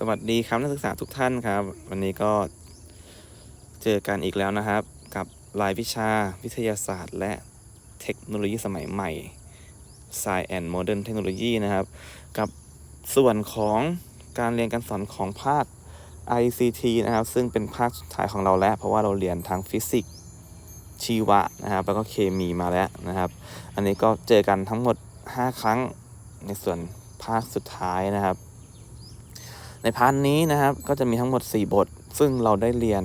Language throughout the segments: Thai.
สวัสดีครับนักศึกษาทุกท่านครับ วันนี้ก็เจอกันอีกแล้วนะครับ กับรายวิชาวิทยาศาสตร์ และเทคโนโลยีสมัยใหม่ Science and Modern Technology นะครับ กับส่วนของการเรียนการสอนของภาค ICT นะครับ ซึ่งเป็นภาคสุดท้ายของเราแล้ว เพราะว่าเราเรียนทั้งฟิสิกส์ชีวะนะครับ แล้วก็เคมีมาแล้วนะครับ อันนี้ก็เจอกันทั้งหมด 5 ครั้งในส่วนภาคสุดท้ายนะครับ ในพาร์ทนี้นะครับก็จะมีทั้งหมด 4 บท ซึ่งเราได้เรียน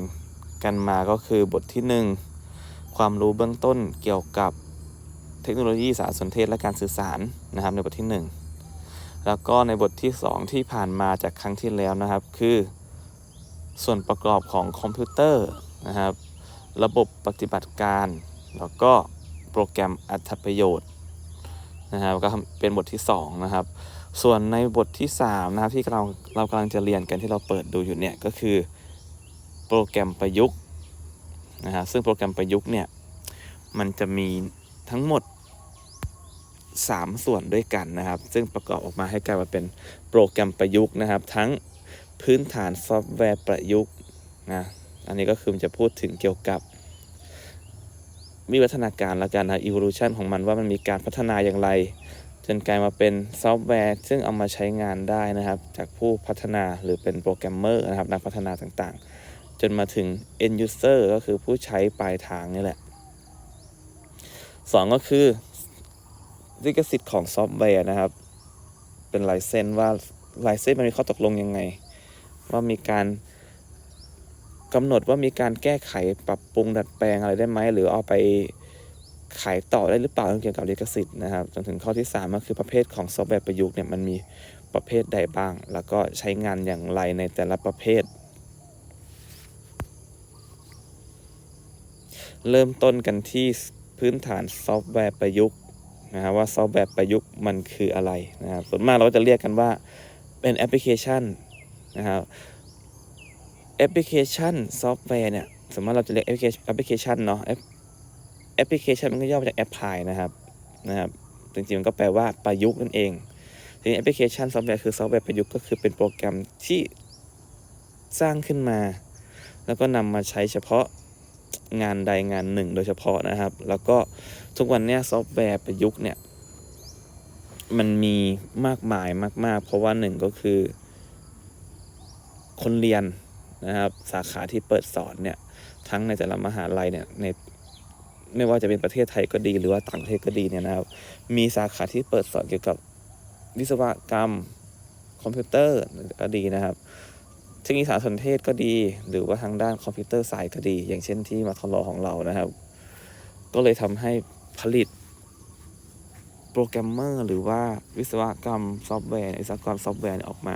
กันมาก็คือบทที่ 1 ความรู้เบื้องต้นเกี่ยวกับเทคโนโลยีสารสนเทศและการสื่อสารนะครับในบทที่ 1 แล้วก็ในบทที่ 2 ที่ผ่านมาจากครั้งที่แล้วนะครับ คือ ส่วนประกอบของคอมพิวเตอร์นะครับ ระบบปฏิบัติการ แล้วก็โปรแกรมอัตประโยชน์นะครับก็เป็นบทที่ 2 นะครับ ส่วนในบทที่3นะครับที่เราเรากำลังจะเรียนกันที่เราเปิดดูอยู่เนี่ยก็คือโปรแกรมประยุกต์นะฮะซึ่งโปรแกรมประยุกต์เนี่ยมันจะมีทั้งหมด 3 ส่วนด้วยกันนะครับ ซึ่งประกอบออกมาให้กลายมาเป็นโปรแกรมประยุกต์นะครับ ทั้งพื้นฐานซอฟต์แวร์ประยุกต์นะอันนี้ก็คือจะพูดถึงเกี่ยวกับวิวัฒนาการและการนะ evolution ของมันว่ามันมีการพัฒนาอย่างไร จนกลายมาเป็นซอฟต์แวร์ ซึ่งเอามาใช้งานได้นะครับ จากผู้พัฒนาหรือเป็นโปรแกรมเมอร์นะครับนักพัฒนาต่างๆ จนมาถึง end user ก็คือผู้ใช้ปลายทางนี่แหละสองก็คือลิขสิทธิ์ของซอฟต์แวร์นะครับ เป็นลายเส้นว่าลายเส้นมันมีข้อตกลงยังไง ว่ามีการกำหนดว่ามีการแก้ไขปรับปรุงดัดแปลงอะไรได้ไหมหรือเอาไป ขายต่อได้หรือเปล่าเกี่ยวกับลิขสิทธิ์นะครับ จนถึงข้อที่3ก็คือประเภทของซอฟต์แวร์ประยุกต์เนี่ยมันมีประเภทใดบ้าง แล้วก็ใช้งานอย่างไรในแต่ละประเภท เริ่มต้นกันที่พื้นฐานซอฟต์แวร์ประยุกต์นะครับว่าซอฟต์แวร์ประยุกต์มันคืออะไรนะครับส่วนมากเราก็จะเรียกกันว่าเป็นแอปพลิเคชันนะครับแอปพลิเคชันซอฟต์แวร์เนี่ยสมมติเราจะเรียกแอปพลิเคชันแอปพลิเคชันเนาะแอป แอปพลิเคชันมันก็ย่อมาจากแอปพลายนะครับนะครับจริงๆมันก็แปลว่าประยุกต์นั่นเองทีนี้แอปพลิเคชันซอฟต์แวร์คือซอฟต์แวร์ประยุกต์ก็คือเป็นโปรแกรมที่สร้างขึ้นมา แล้วก็นำมาใช้เฉพาะงานใดงานหนึ่งโดยเฉพาะนะครับ แล้วก็ทุกวันนี้ซอฟต์แวร์ประยุกต์เนี่ยมันมีมากมายมาก ๆ เพราะว่าหนึ่งก็คือ คนเรียนนะครับ สาขาที่เปิดสอนเนี่ย ทั้งในแต่ละมหาลัยเนี่ยใน ไม่ว่าจะเป็นประเทศไทยก็ดีหรือว่าต่างประเทศก็ดีเนี่ยนะครับ มีสาขาที่เปิดสอนเกี่ยวกับวิศวกรรมคอมพิวเตอร์ก็ดีนะครับเทคนิคสารสนเทศก็ดี หรือว่าทางด้านคอมพิวเตอร์สายก็ดี อย่างเช่นที่มาทลอของเรานะครับ ก็เลยทำให้ผลิตโปรแกรมเมอร์หรือว่าวิศวกรรมซอฟต์แวร์วิศวกรรมซอฟต์แวร์ออกมา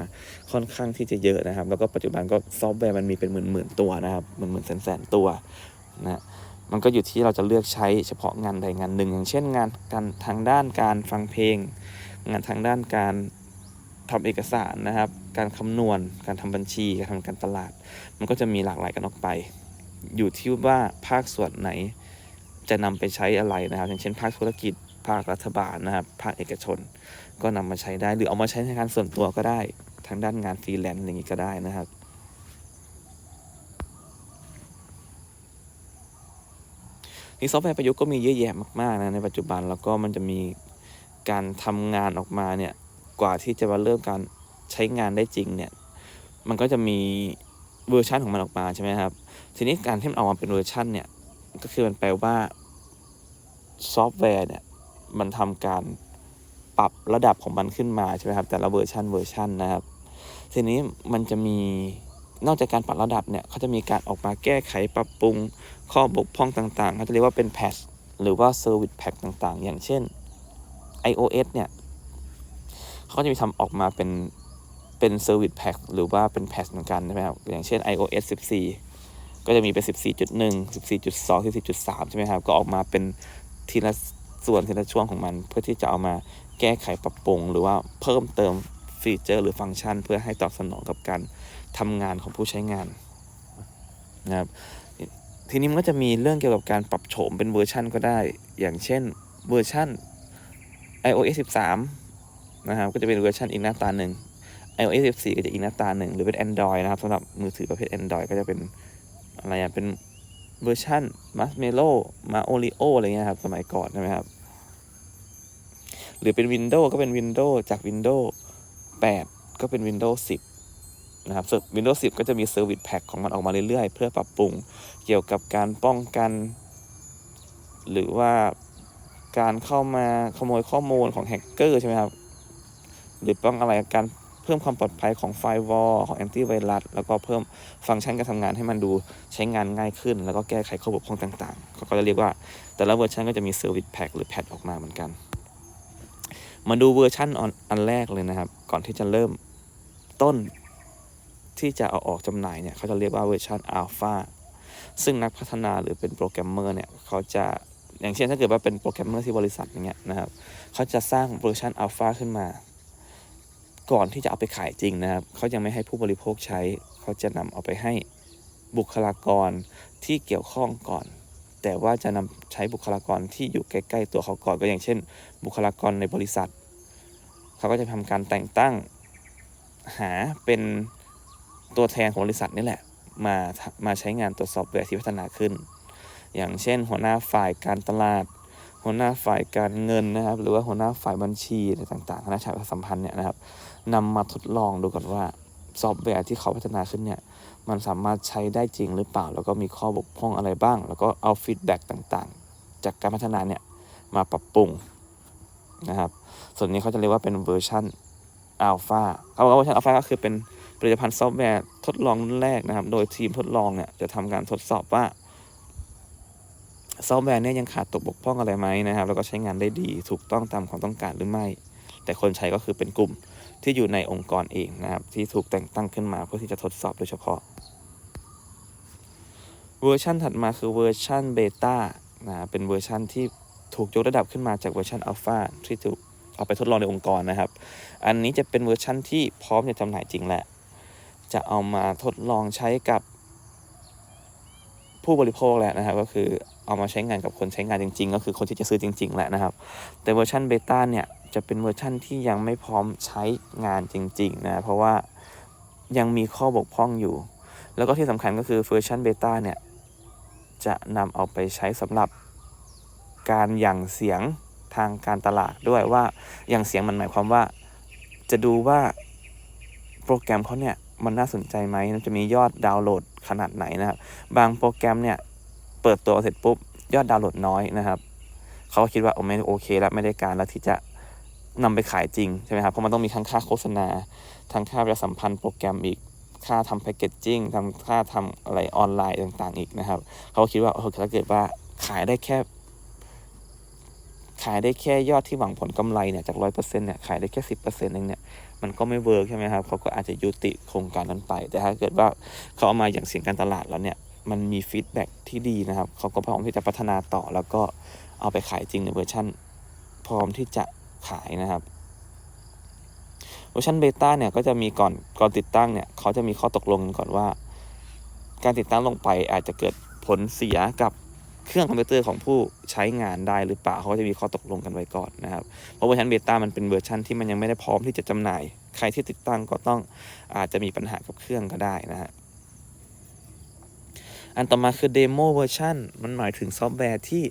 ค่อนข้างที่จะเยอะนะครับ แล้วก็ปัจจุบันก็ซอฟต์แวร์มันมีเป็นหมื่นๆตัวนะครับหมื่นๆแสนๆตัวนะ มันก็อยู่ที่เราจะเลือกใช้เฉพาะงานใดงานหนึ่ง อย่างเช่นงานการทางด้านการฟังเพลง งานทางด้านการทำเอกสารนะครับ การคำนวณ การทำบัญชี การทำการตลาด มันก็จะมีหลากหลายกันออกไป อยู่ที่ว่าภาคส่วนไหนจะนำไปใช้อะไรนะครับ อย่างเช่น ภาคธุรกิจ ภาครัฐบาลนะครับ ภาคเอกชน ก็นำมาใช้ได้ หรือเอามาใช้ในการส่วนตัวก็ได้ ทางด้านงานฟรีแลนซ์อย่างนี้ก็ได้นะครับ นี่ซอฟต์แวร์ประยุกต์ก็มีเยอะแยะมากๆนะในปัจจุบันแล้วก็มันจะมีการทำงานออกมาเนี่ยกว่าที่จะมาเริ่มการใช้งานได้จริงเนี่ยมันก็จะมีเวอร์ชันของมันออกมาใช่ไหมครับ ทีนี้การที่มันออกมาเป็นเวอร์ชันเนี่ยก็คือมันแปลว่าซอฟต์แวร์เนี่ยมันทำการปรับระดับของมันขึ้นมาใช่ไหมครับแต่ละเวอร์ชันเวอร์ชันนะครับ ทีนี้มันจะมี นอกจากการปรับระดับเนี่ยเขาจะมีการออกมาแก้ไขปรับปรุงข้อบกพร่องต่างๆเขาจะเรียกว่าเป็นแพทหรือว่า Service Pack ต่างๆ อย่างเช่น iOS เนี่ยเขาจะมีทำออกมาเป็นเป็น Service Pack หรือว่าเป็นแพทเหมือนกันใช่ไหมครับอย่างเช่น iOS 14 ก็จะมีเป็น 14.1 14.2 14.3 ใช่ไหมครับ ก็ออกมาเป็นทีละส่วนทีละช่วงของมัน เพื่อที่จะเอามาแก้ไขปรับปรุง หรือว่าเพิ่มเติม ฟีเจอร์หรือฟังก์ชัน เพื่อให้ตอบสนองกับการทำงานของผู้ใช้งานนะครับทีนี้มันก็จะมีเรื่องเกี่ยวกับการปรับโฉมเป็นเวอร์ชันก็ได้ อย่างเช่นเวอร์ชัน iOS 13 นะครับ ก็จะเป็นเวอร์ชันอีกหน้าตาหนึ่ง iOS 14 ก็จะอีกหน้าตาหนึ่ง หรือเป็น Android นะครับสำหรับมือถือประเภท Android ก็จะเป็นอะไรอะ เป็นเวอร์ชัน Marshmallow มา Oreo อะไรเงี้ยครับ สมัยก่อนใช่ไหมครับ หรือเป็น Windows ก็เป็น Windows จาก Windows 8 ก็เป็น Windows 10 นะครับซึ่ง Windows 10 ก็จะมี Service Pack ของมันออกมาเรื่อยๆ เพื่อปรับปรุงเกี่ยวกับการป้องกัน หรือว่าการเข้ามาขโมยข้อมูลของแฮกเกอร์ใช่ไหมครับ หรือป้องอะไรการเพิ่มความปลอดภัยของไฟวอลของแอนตี้ไวรัสแล้วก็เพิ่มฟังก์ชันการทำงานให้มันดูใช้งานง่ายขึ้น แล้วก็แก้ไขข้อบกพร่องต่างๆเขาก็จะเรียกว่า แต่ละเวอร์ชันก็จะมี Service Pack หรือแพทออกมาเหมือนกัน มาดูเวอร์ชันอันแรกเลยนะครับ ก่อนที่จะเริ่มต้นที่จะเอาออกจำหน่ายเนี่ยเขาจะเรียกว่าเวอร์ชันอัลฟาซึ่งนักพัฒนาหรือเป็นโปรแกรมเมอร์เนี่ยเขาจะอย่างเช่นถ้าเกิดว่าเป็นโปรแกรมเมอร์ที่บริษัทอย่างเงี้ยนะครับเขาจะสร้างเวอร์ชันอัลฟาขึ้นมา ก่อนที่จะเอาไปขายจริงนะครับเขายังไม่ให้ผู้บริโภคใช้ เขาจะนำเอาไปให้บุคลากรที่เกี่ยวข้องก่อน แต่ว่าจะนำใช้บุคลากรที่อยู่ใกล้ๆตัวเขาก่อนก็อย่างเช่น บุคลากรในบริษัท เขาก็จะทำการแต่งตั้ง หาเป็นตัวแทนของบริษัทนี่แหละ มามาใช้งานตัวซอฟต์แวร์ที่พัฒนาขึ้น อย่างเช่น หัวหน้าฝ่ายการตลาด หัวหน้าฝ่ายการเงินนะครับ หรือว่าหัวหน้าฝ่ายบัญชีอะไรต่างๆคณะชาติสัมพันธ์เนี่ยนะครับนำมาทดลองดูก่อนว่า ซอฟต์แวร์ที่เขาพัฒนาขึ้นเนี่ยมันสามารถใช้ได้จริงหรือเปล่า แล้วก็มีข้อบกพร่องอะไรบ้าง แล้วก็เอาฟีดแบ็กต่างๆ จากการพัฒนาเนี่ยมาปรับปรุงนะครับส่วนนี้เขาจะเรียกว่าเป็นเวอร์ชันอัลฟาเขาบอกว่าเวอร์ชันอัลฟาก็คือเป็นผลิตภัณฑ์ซอฟต์แวร์ทดลองรุ่นแรกนะครับ โดยทีมทดลองเนี่ยจะทำการทดสอบว่าซอฟต์แวร์เนี่ยยังขาดตกบกพร่องอะไรไหมนะครับ แล้วก็ใช้งานได้ดีถูกต้องตามความต้องการหรือไม่ แต่คนใช้ก็คือเป็นกลุ่ม ที่อยู่ในองค์กรเองนะครับ ที่ถูกแต่งตั้งขึ้นมาเพื่อที่จะทดสอบโดยเฉพาะ เวอร์ชันถัดมาคือเวอร์ชันเบต้านะเป็นเวอร์ชันที่ถูกยกระดับขึ้นมาจากเวอร์ชันอัลฟาที่ถูกเอาไปทดลองในองค์กรนะครับ อันนี้จะเป็นเวอร์ชันที่พร้อมจะจำหน่ายจริงแหละ จะเอามาทดลองใช้กับผู้บริโภคแหละนะครับ ก็คือ เอามาใช้งานกับคนใช้งานจริง ๆ ก็คือคนที่จะซื้อจริง ๆ แหละนะครับ แต่เวอร์ชันเบต้าเนี่ยจะเป็นเวอร์ชันที่ยังไม่พร้อมใช้งานจริง ๆ นะ เพราะว่ายังมีข้อบกพร่องอยู่ แล้วก็ที่สำคัญก็คือเวอร์ชันเบต้าเนี่ยจะนำเอาไปใช้สำหรับการหยั่งเสียงทางการตลาดด้วยว่าหยั่งเสียงมันหมายความว่า จะดูว่าโปรแกรมเขาเนี่ยมันน่าสนใจไหมมันจะมียอดดาวน์โหลดขนาดไหนนะครับ บางโปรแกรมเนี่ย เปิดตัวเสร็จปุ๊บ ยอดดาวน์โหลดน้อยนะครับ เขาก็คิดว่าโอ้ไม่โอเคแล้วไม่ได้การแล้วที่จะนำไปขายจริงใช่ไหมครับ เพราะมันต้องมีทั้งค่าโฆษณา ทั้งค่าประชาสัมพันธ์โปรแกรมอีก ค่าทำแพคเกจจิ้งทำค่าทำอะไรออนไลน์ต่างๆ อีกนะครับ เขาก็คิดว่าเออถ้าเกิดว่าขายได้แค่ ขายได้แค่ยอดที่หวังผลกำไรเนี่ยจากร้อยเปอร์เซ็นต์เนี่ยขายได้แค่สิบเปอร์เซ็นต์เองเนี่ยมันก็ไม่เวิร์กใช่ไหมครับ เขาก็อาจจะยุติโครงการนั้นไป แต่ถ้าเกิดว่าเขาเอามาอย่างเสียงการตลาดแล้วเนี่ย มันมีฟีดแบ็กที่ดีนะครับ เขาก็พร้อมที่จะพัฒนาต่อ แล้วก็เอาไปขายจริงในเวอร์ชันพร้อมที่จะขายนะครับ เวอร์ชันเบต้าเนี่ยก็จะมีก่อนก่อนติดตั้งเนี่ยเขาจะมีข้อตกลงกันก่อนว่า การติดตั้งลงไปอาจจะเกิดผลเสียกับเครื่องคอมพิวเตอร์ของผู้ใช้งานได้หรือเปล่าเขาก็จะมีข้อตกลงกันไว้ก่อนนะครับ เพราะเวอร์ชันเบต้ามันเป็นเวอร์ชันที่มันยังไม่ได้พร้อมที่จะจำหน่าย ใครที่ติดตั้งก็ต้องอาจจะมีปัญหากับเครื่องก็ได้นะฮะ อันต่อมาคือเดโมเวอร์ชันมันหมายถึงซอฟต์แวร์ที่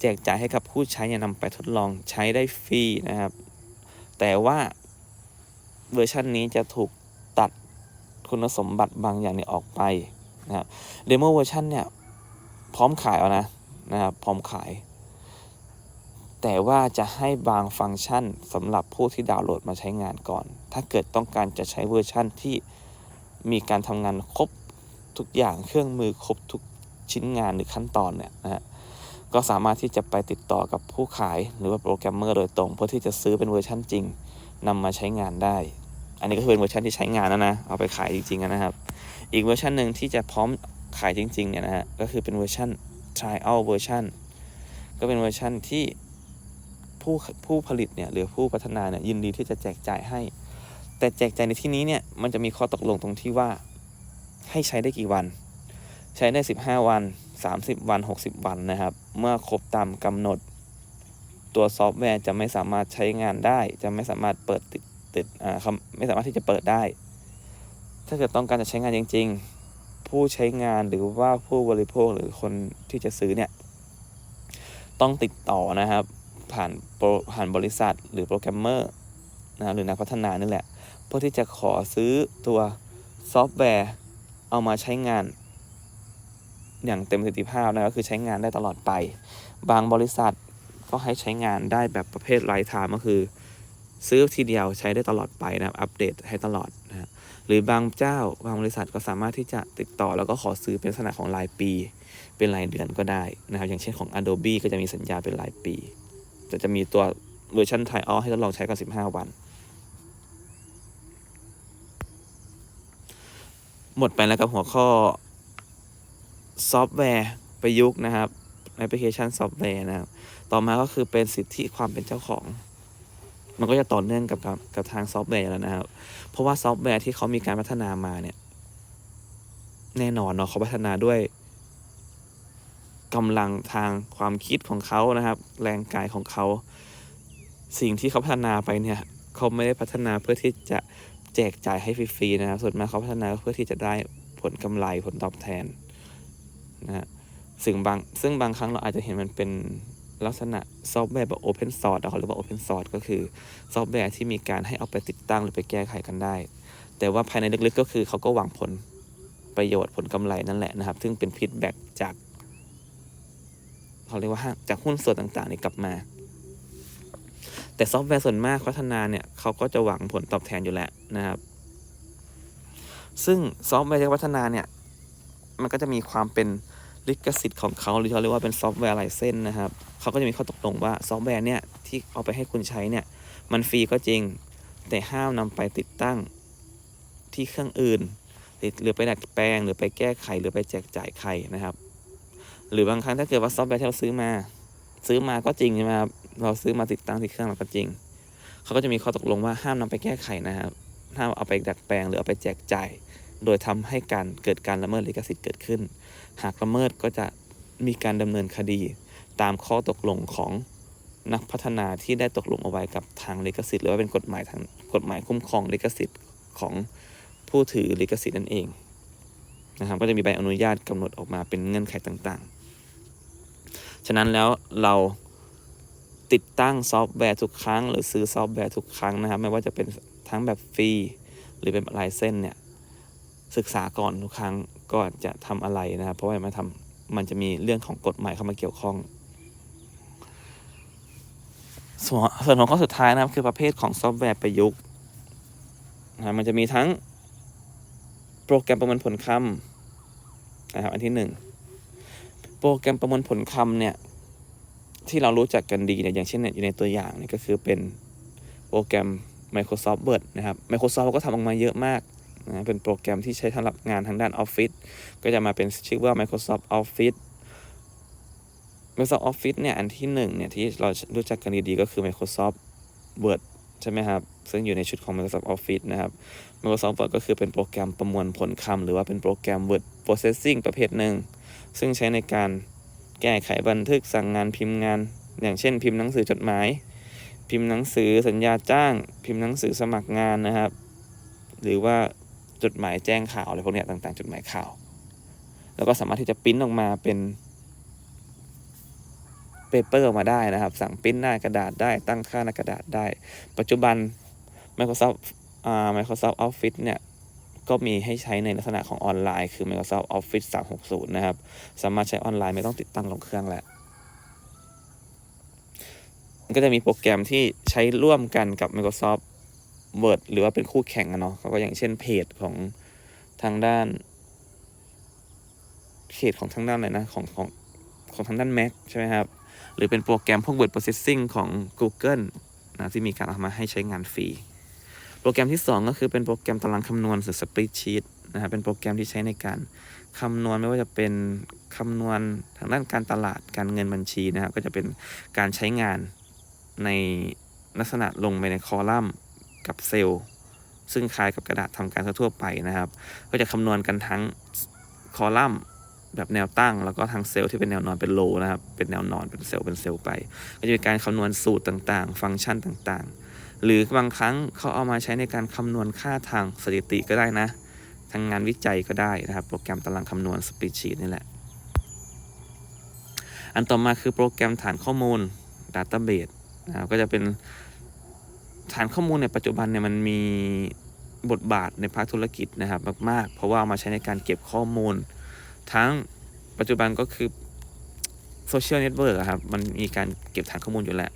แจกจ่ายให้กับผู้ใช้เนี่ยนำไปทดลองใช้ได้ฟรีนะครับ แต่ว่าเวอร์ชันนี้จะถูกตัดคุณสมบัติบางอย่างเนี่ยออกไปนะครับเดโมเวอร์ชันเนี่ยพร้อมขายเอานะนะครับพร้อมขาย แต่ว่าจะให้บางฟังก์ชันสำหรับผู้ที่ดาวน์โหลดมาใช้งานก่อน ถ้าเกิดต้องการจะใช้เวอร์ชันที่มีการทำงานครบ ทุกอย่างเครื่องมือครบทุกชิ้นงานหรือขั้นตอนเนี่ยนะฮะก็สามารถที่จะไปติดต่อกับผู้ขายหรือว่าโปรแกรมเมอร์โดยตรง เพื่อที่จะซื้อเป็นเวอร์ชันจริงนำมาใช้งานได้ อันนี้ก็คือเป็นเวอร์ชันที่ใช้งานแล้วนะเอาไปขายจริงๆนะครับ อีกเวอร์ชันหนึ่งที่จะพร้อมขายจริงๆเนี่ยนะฮะก็คือเป็นเวอร์ชัน trial version ก็เป็นเวอร์ชันที่ผู้ผู้ผลิตเนี่ยหรือผู้พัฒนาเนี่ยยินดีที่จะแจกจ่ายให้ แต่แจกจ่ายในที่นี้เนี่ยมันจะมีข้อตกลงตรงที่ว่า ให้ใช้ได้กี่วัน ใช้ได้ 15 วัน 30 วัน 60 วันนะครับ เมื่อครบตามกำหนด ตัวซอฟต์แวร์จะไม่สามารถใช้งานได้ จะไม่สามารถเปิดติดติดอ่าไม่สามารถที่จะเปิดได้ ถ้าเกิดต้องการจะใช้งานจริง ๆ ผู้ใช้งานหรือว่าผู้บริโภคหรือคนที่จะซื้อเนี่ย ต้องติดต่อนะครับ ผ่านผ่านบริษัทหรือโปรแกรมเมอร์นะรหรือนักพัฒนานี่แหละ เพื่อที่จะขอซื้อตัวซอฟต์แวร์ เอามาใช้งานอย่างเต็มประสิทธิภาพนะก็คือใช้งานได้ตลอดไป บางบริษัทก็ให้ใช้งานได้แบบประเภทไร้ไทม์ก็คือ ซื้อทีเดียวใช้ได้ตลอดไปนะอัปเดตให้ตลอดนะฮะหรือบางเจ้าบางบริษัทก็สามารถที่จะติดต่อแล้วก็ขอซื้อเป็นลักษณะของรายปี เป็นรายเดือนก็ได้นะครับ อย่างเช่นของ Adobe ก็จะมีสัญญาเป็นรายปี แต่จะมีตัวเวอร์ชันไทยออให้ทดลองใช้กัน 15 วัน หมดไปแล้วกับหัวข้อซอฟต์แวร์ประยุกต์นะครับแอปพลิเคชันซอฟต์แวร์นะครับ ต่อมาก็คือเป็นสิทธิความเป็นเจ้าของ มันก็จะต่อเนื่องกับกับกับทางซอฟต์แวร์แล้วนะครับ เพราะว่าซอฟต์แวร์ที่เขามีการพัฒนามาเนี่ย แน่นอนเนาะเขาพัฒนาด้วยกำลังทางความคิดของเขานะครับ แรงกายของเขา สิ่งที่เขาพัฒนาไปเนี่ย เขาไม่ได้พัฒนาเพื่อที่จะ แจกจ่ายให้ฟรีๆนะครับส่วนมากเขาพัฒนาเพื่อที่จะได้ผลกำไรผลตอบแทนนะฮะซึ่งบางซึ่งบางครั้งเราอาจจะเห็นมันเป็นลักษณะซอฟต์แวร์แบบ Open Source เขาเรียกว่า Open Source ก็คือซอฟต์แวร์ที่มีการให้เอาไปติดตั้งหรือไปแก้ไขกันได้ แต่ว่าภายในลึกๆก็คือเขาก็หวังผลประโยชน์ผลกำไรนั่นแหละนะครับ ซึ่งเป็นฟีดแบ็กจากเขาเรียกว่าจากหุ้นส่วนต่างๆนี่กลับมา แต่ซอฟต์แวร์ส่วนมากพัฒนาเนี่ยเขาก็จะหวังผลตอบแทนอยู่แล้วนะครับ ซึ่งซอฟต์แวร์ที่พัฒนาเนี่ยมันก็จะมีความเป็นลิขสิทธิ์ของเขาหรือเขาเรียกว่าเป็นซอฟต์แวร์ไลเซนส์นะครับเขาก็จะมีข้อตกลงว่าซอฟต์แวร์เนี่ยที่เอาไปให้คุณใช้เนี่ยมันฟรีก็จริง แต่ห้ามนำไปติดตั้งที่เครื่องอื่นหรือไปดัดแปลงหรือไปแก้ไขหรือไปแจกจ่ายใครนะครับ หรือบางครั้งถ้าเกิดว่าซอฟต์แวร์ที่เราซื้อมา ซื้อมาก็จริงใช่ไหมครับ เราซื้อมาติดตั้งที่เครื่องเราก็จริง เขาก็จะมีข้อตกลงว่าห้ามนำไปแก้ไขนะครับ ห้ามเอาไปดัดแปลงหรือเอาไปแจกจ่าย โดยทำให้การเกิดการละเมิดลิขสิทธิ์เกิดขึ้น หากละเมิดก็จะมีการดำเนินคดี ตามข้อตกลงของนักพัฒนาที่ได้ตกลงเอาไว้กับทางลิขสิทธิ์หรือว่าเป็นกฎหมายทางกฎหมายคุ้มครองลิขสิทธิ์ของผู้ถือลิขสิทธิ์นั่นเองนะครับก็จะมีใบอนุญาตกำหนดออกมาเป็นเงื่อนไขต่างๆ ฉะนั้นแล้วเรา ติดตั้งซอฟต์แวร์ทุกครั้ง หรือซื้อซอฟต์แวร์ทุกครั้งนะครับ ไม่ว่าจะเป็นทั้งแบบฟรีหรือเป็นลายเส้นเนี่ยศึกษาก่อนทุกครั้งก่อนจะทำอะไรนะครับ เพราะว่ามันทำมันจะมีเรื่องของกฎหมายเข้ามาเกี่ยวข้องส่วนส่วนของข้อสุดท้ายนะครับ คือประเภทของซอฟต์แวร์ประยุกต์นะมันจะมีทั้งโปรแกรมประมวลผลคำนะครับอันที่หนึ่งโปรแกรมประมวลผลคำเนี่ย ที่เรารู้จักกันดีเนี่ยอย่างเช่นเนี่ยอยู่ในตัวอย่างเนี่ยก็คือเป็นโปรแกรม Microsoft Word นะครับ Microsoft ก็ทำออกมาเยอะมากนะเป็นโปรแกรมที่ใช้สำหรับงานทางด้าน Office ก็จะมาเป็นชื่อว่า Microsoft Office Microsoft Office เนี่ยอันที่หนึ่งเนี่ยที่เรารู้จักกันดีๆก็คือ Microsoft Word ใช่ไหมครับ ซึ่งอยู่ในชุดของ Microsoft Office นะครับ Microsoft Word ก็คือเป็นโปรแกรมประมวลผลคำหรือว่าเป็นโปรแกรม Word Processing ประเภทหนึ่ง ซึ่งใช้ในการ แก้ไขบันทึกสั่งงานพิมพ์งาน อย่างเช่น พิมพ์หนังสือจดหมาย พิมพ์หนังสือสัญญาจ้าง พิมพ์หนังสือสมัครงานนะครับ หรือว่าจดหมายแจ้งข่าวอะไรพวกเนี้ยต่างๆ จดหมายข่าว แล้วก็สามารถที่จะปริ้นออกมาเป็นเปเปอร์ออกมาได้นะครับ สั่งปริ้นหน้ากระดาษได้ตั้งค่าหน้ากระดาษได้ ปัจจุบัน Microsoft อ่า Microsoft Office เนี่ย ก็มีให้ใช้ในลักษณะของออนไลน์ คือ Microsoft Office 360 นะครับ สามารถใช้ออนไลน์ไม่ต้องติดตั้งลงเครื่องแล้วก็จะมีโปรแกรมที่ใช้ร่วมกันกับ Microsoft Word หรือว่าเป็นคู่แข่งกันเนาะเขาก็อย่างเช่นเพจของทางด้านเพจของทางด้านอะไรนะของของของทางด้าน Mac ใช่ไหมครับ หรือเป็นโปรแกรมพวก Word Processing ของ Google นะที่มีการเอามาให้ใช้งานฟรี โปรแกรมที่ 2 ก็คือเป็นโปรแกรมตารางคำนวณหรือ Spreadsheet นะครับเป็นโปรแกรมที่ใช้ในการคำนวณไม่ว่าจะเป็นคำนวณทางด้านการตลาดการเงินบัญชีนะครับก็จะเป็นการใช้งานในลักษณะลงไปในคอลัมน์กับเซลล์ ซึ่งคล้ายกับกระดาษทำการทั่วไปนะครับ ก็จะคำนวณกันทั้งคอลัมน์แบบแนวตั้ง แล้วก็ทั้งเซลล์ที่เป็นแนวนอนเป็นโลนะครับ เป็นแนวนอนเป็นเซลล์เป็นเซลล์ไป ก็จะมีการคำนวณสูตรต่างๆ ฟังก์ชันต่างๆ หรือบางครั้งเขาเอามาใช้ในการคำนวณค่าทางสถิติก็ได้นะ ทางงานวิจัยก็ได้นะครับ โปรแกรมตารางคำนวณสปีชีตนี่แหละ อันต่อมาคือโปรแกรมฐานข้อมูล Database นะครับก็จะเป็นฐานข้อมูลในปัจจุบันเนี่ยมันมีบทบาทในภาคธุรกิจนะครับมาก ๆ เพราะว่าเอามาใช้ในการเก็บข้อมูล ทั้งปัจจุบันก็คือโซเชียลเน็ตเวิร์กครับ มันมีการเก็บฐานข้อมูลอยู่แล้ว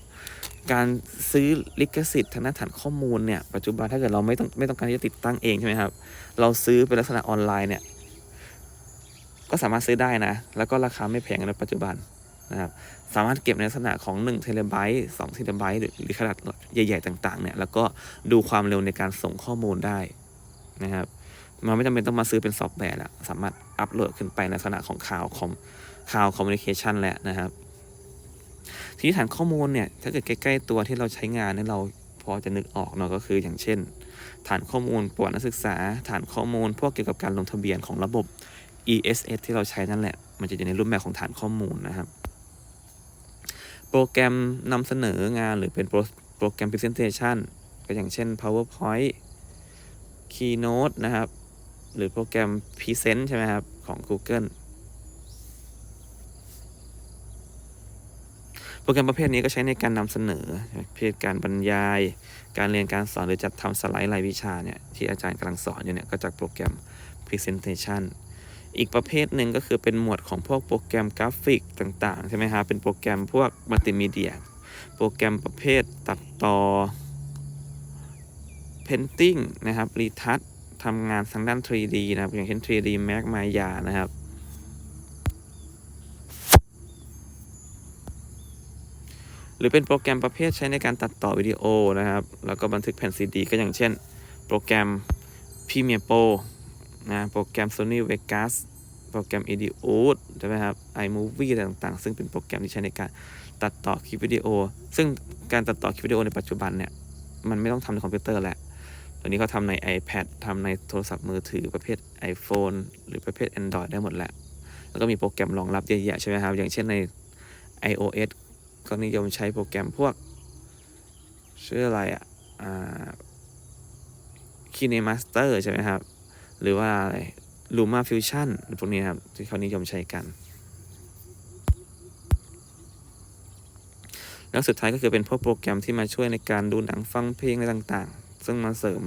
การซื้อลิขสิทธิ์ทางด้านฐานข้อมูลเนี่ยปัจจุบันถ้าเกิดเราไม่ต้องไม่ต้องการที่จะติดตั้งเองใช่ไหมครับ เราซื้อเป็นลักษณะออนไลน์เนี่ยก็สามารถซื้อได้นะ แล้วก็ราคาไม่แพงในปัจจุบันนะครับสามารถเก็บในลักษณะของ1เทเลไบต์2เทเลไบต์หรือหรือขนาดใหญ่ๆต่างๆเนี่ยแล้วก็ดูความเร็วในการส่งข้อมูลได้นะครับมันไม่จำเป็นต้องมาซื้อเป็นซอฟต์แวร์แล้วสามารถอัปโหลดขึ้นไปในลักษณะของข่าวคอมข่าวคอมมิวนิเคชันแหละนะครับ ทีฐานข้อมูลเนี่ยถ้าเกิดใกล้ๆตัวที่เราใช้งานเนี่ยเราพอจะนึกออกเนาะก็คืออย่างเช่น ฐานข้อมูลประวัตินักศึกษา ฐานข้อมูล พวกเกี่ยวกับการลงทะเบียนของระบบ ESS ที่เราใช้นั่นแหละ มันจะอยู่ในรูปแบบของฐานข้อมูลนะครับ โปรแกรมนำเสนองานหรือเป็นโปรโปรแกรม Presentation ก็อย่างเช่น PowerPoint Keynote นะครับ หรือโปรแกรม Present ใช่ไหมครับ ของ Google โปรแกรมประเภทนี้ก็ใช้ในการนำเสนอเภทการบรรยาย การเรียนการสอนหรือจัดทำสไลด์รายวิชาเนี่ยที่อาจารย์กำลังสอนอยู่เนี่ยก็จากโปรแกรม Presentation อีกประเภทหนึ่งก็คือเป็นหมวดของพวกโปรแกรมกราฟิกต่างๆ ใช่ไหมครับเป็นโปรแกรมพวกมัลติมีเดีย โปรแกรมประเภทตัดต่อ Painting นะครับรีทัชทำงานทางด้าน 3D นะครับอย่างเช่น 3D Max Maya นะครับ หรือเป็นโปรแกรมประเภทใช้ในการตัดต่อวิดีโอนะครับ แล้วก็บันทึกแผ่นซีดีก็อย่างเช่น โปรแกรม Premiere Pro นะโปรแกรม Sony Vegas โปรแกรม Ediot ใช่ไหมครับ iMovie อะไรต่างๆ ซึ่งเป็นโปรแกรมที่ใช้ในการตัดต่อคลิปวิดีโอ ซึ่งการตัดต่อคลิปวิดีโอในปัจจุบันเนี่ย มันไม่ต้องทำในคอมพิวเตอร์แหละตอนนี้เขาทำใน iPad ทำในโทรศัพท์มือถือประเภท iPhone หรือประเภท Android ได้หมดแหละ แล้วก็มีโปรแกรมรองรับเยอะแยะใช่ไหมครับ อย่างเช่นใน iOS ก็นิยมใช้โปรแกรมพวกชื่ออะไรอะอ่า KineMaster ใช่ไหมครับ หรือว่าอะไร Luma Fusion พวกนี้ครับ ที่เขานิยมใช้กัน แล้วสุดท้ายก็คือเป็นพวกโปรแกรมที่มาช่วยในการดูหนังฟังเพลงอะไรต่างๆ ซึ่งมาเสริม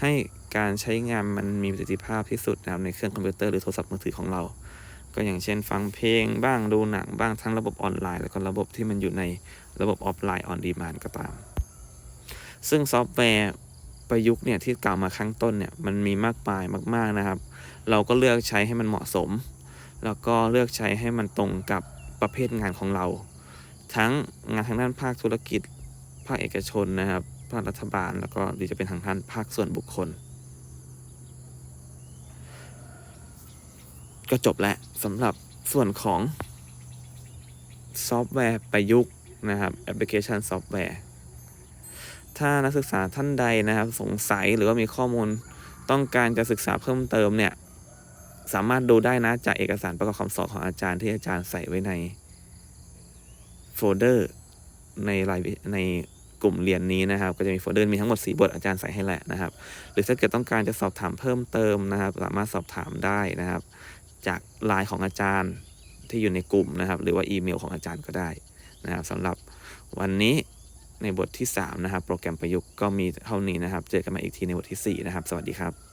ให้การใช้งานมันมีประสิทธิภาพที่สุดนะครับในเครื่องคอมพิวเตอร์หรือโทรศัพท์มือถือของเรา ก็อย่างเช่นฟังเพลงบ้างดูหนังบ้างทั้งระบบออนไลน์ แล้วก็ระบบที่มันอยู่ในระบบออฟไลน์ออนดีมานก็ตาม ซึ่งซอฟต์แวร์ประยุกต์เนี่ยที่กล่าวมาข้างต้นเนี่ยมันมีมากมายมาก ๆนะครับ เราก็เลือกใช้ให้มันเหมาะสม แล้วก็เลือกใช้ให้มันตรงกับประเภทงานของเรา ทั้งงานทางด้านภาคธุรกิจ ภาคเอกชนนะครับภาครัฐบาล แล้วก็หรือจะเป็นทางด้านภาคส่วนบุคคล ก็จบแล้วสำหรับส่วนของซอฟต์แวร์ประยุกต์นะครับแอปพลิเคชันซอฟต์แวร์ ถ้านักศึกษาท่านใดนะครับสงสัยหรือว่ามีข้อมูลต้องการจะศึกษาเพิ่มเติมเนี่ย สามารถดูได้นะจากเอกสารประกอบคำสอนของอาจารย์ที่อาจารย์ใส่ไว้ในโฟลเดอร์ในรายในกลุ่มเรียนนี้นะครับ ก็จะมีโฟลเดอร์มีทั้งหมด 4 บทอาจารย์ใส่ให้แหละนะครับ หรือถ้าเกิดต้องการจะสอบถามเพิ่มเติมนะครับ สามารถสอบถามได้นะครับ จากไลน์ของอาจารย์ที่อยู่ในกลุ่มนะครับ หรือว่าอีเมลของอาจารย์ก็ได้นะครับสำหรับวันนี้ในบทที่ 3 นะครับ โปรแกรมประยุกต์ก็มีเท่านี้นะครับ เจอกันมาอีกทีในบทที่ 4 นะครับ สวัสดีครับ